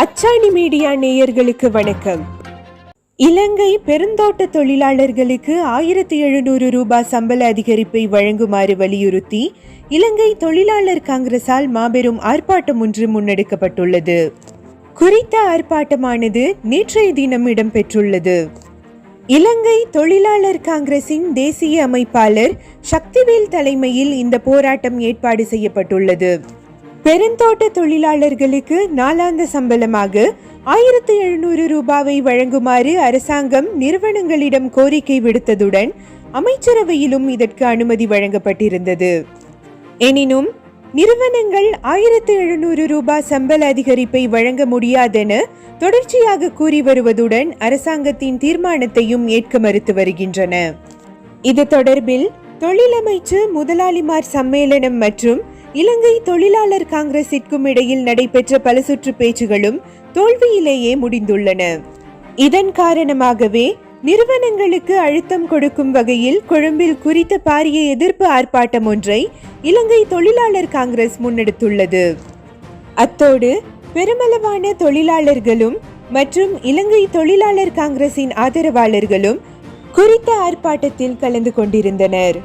அச்சாணி மீடியா நேயர்களுக்கு வணக்கம். இலங்கை பெருந்தோட்ட தொழிலாளர்களுக்கு ஆயிரத்தி எழுநூறு ரூபாய் சம்பள அதிகரிப்பை வழங்குமாறு வலியுறுத்தி இலங்கை தொழிலாளர் காங்கிரசால் மாபெரும் ஆர்ப்பாட்டம் ஒன்று முன்னெடுக்கப்பட்டுள்ளது. குறித்த ஆர்ப்பாட்டமானது நேற்றைய தினம் இடம்பெற்றுள்ளது. இலங்கை தொழிலாளர் காங்கிரசின் தேசிய அமைப்பாளர் சக்திவேல் தலைமையில் இந்த போராட்டம் ஏற்பாடு செய்யப்பட்டுள்ளது. பெருந்தோட்ட தொழிலாளர்களுக்கு நாளாந்த சம்பளமாக ஆயிரத்தி எழுநூறு ரூபாவை வழங்குமாறு அரசாங்கம் நிறுவனங்களிடம் கோரிக்கை விடுத்ததுடன் அமைச்சரவையிலும் இதற்கு அனுமதி வழங்கப்பட்டிருந்தது. எனினும் நிறுவனங்கள் ஆயிரத்து எழுநூறு ரூபாய் சம்பள அதிகரிப்பை வழங்க முடியாதென தொடர்ச்சியாக கூறி வருவதுடன் அரசாங்கத்தின் தீர்மானத்தையும் ஏற்க மறுத்து வருகின்றன. இது தொடர்பில் தொழிலமைச்சு முதலாளிமார் சம்மேளனம் மற்றும் இலங்கை தொழிலாளர் காங்கிரசிற்கும் இடையில் நடைபெற்ற பல சுற்று பேச்சுகளும் தோல்வியிலேயே முடிந்துள்ளன. இதன் காரணமாகவே நிறுவனங்களுக்கு அழுத்தம் கொடுக்கும் வகையில் கொழும்பில் குறித்த பாரிய எதிர்ப்பு ஆர்ப்பாட்டம் ஒன்றை இலங்கை தொழிலாளர் காங்கிரஸ் முன்னெடுத்துள்ளது. அத்தோடு பெருமளவான தொழிலாளர்களும் மற்றும் இலங்கை தொழிலாளர் காங்கிரசின் ஆதரவாளர்களும் குறித்த ஆர்ப்பாட்டத்தில் கலந்து கொண்டிருந்தனர்.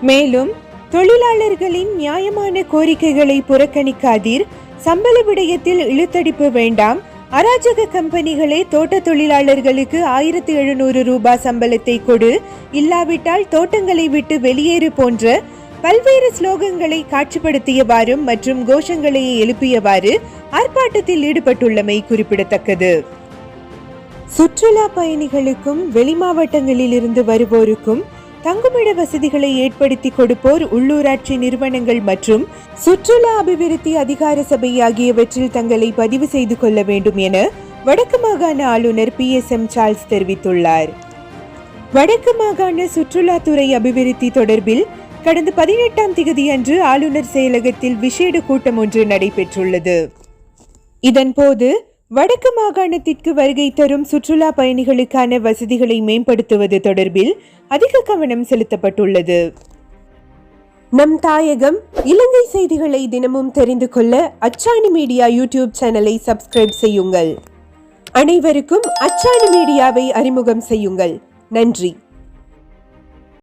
மேலும் தொழிலாளர்களின் நியாயமான கோரிக்கைகளை புறக்கணிக்காதீர். சம்பள விடயத்தில் இழுத்தடிப்பு வேண்டாம். அராஜக கம்பெனிகளே தோட்ட தொழிலாளர்களுக்கு ஆயிரத்தி எழுநூறு ரூபாய் சம்பளத்தை கொடு. இல்லாவிட்டால் தோட்டங்களை விட்டு வெளியேறு போன்ற பல்வேறு ஸ்லோகங்களை காட்சிப்படுத்தியவாறும் மற்றும் கோஷங்களை எழுப்பியவாறு ஆர்ப்பாட்டத்தில் ஈடுபட்டுள்ளமை குறிப்பிடத்தக்கது. சுற்றுலா பயணிகளுக்கும் வெளிமாவட்டங்களில் இருந்து வருவோருக்கும் தங்குமிட வசதிகளை ஏற்படுத்தி கொடுப்போர் உள்ளூராட்சி நிறுவனங்கள் மற்றும் சுற்றுலா அபிவிருத்தி அதிகார சபை ஆகியவற்றில் தங்களை பதிவு செய்து கொள்ள வேண்டும் என வடக்கு மாகாண ஆளுநர் பி எஸ் எம் சார்ல்ஸ் தெரிவித்துள்ளார். வடக்கு மாகாண சுற்றுலாத்துறை அபிவிருத்தி தொடர்பில் கடந்த பதினெட்டாம் திகதி அன்று ஆளுநர் செயலகத்தில் விசேட கூட்டம் ஒன்று நடைபெற்றுள்ளது. இதன்போது வடக்கு மாகாணத்திற்கு வருகை தரும் சுற்றுலா பயணிகளுக்கான வசதிகளை மேம்படுத்துவது தொடர்பில் அதிக கவனம் செலுத்தப்பட்டுள்ளது. நம் தாயகம் இலங்கை செய்திகளை தினமும் தெரிந்து கொள்ள அச்சாணி மீடியா யூடியூப் சேனலை சப்ஸ்கிரைப் செய்யுங்கள். அனைவருக்கும் அச்சாணி மீடியாவை அறிமுகம் செய்யுங்கள். நன்றி.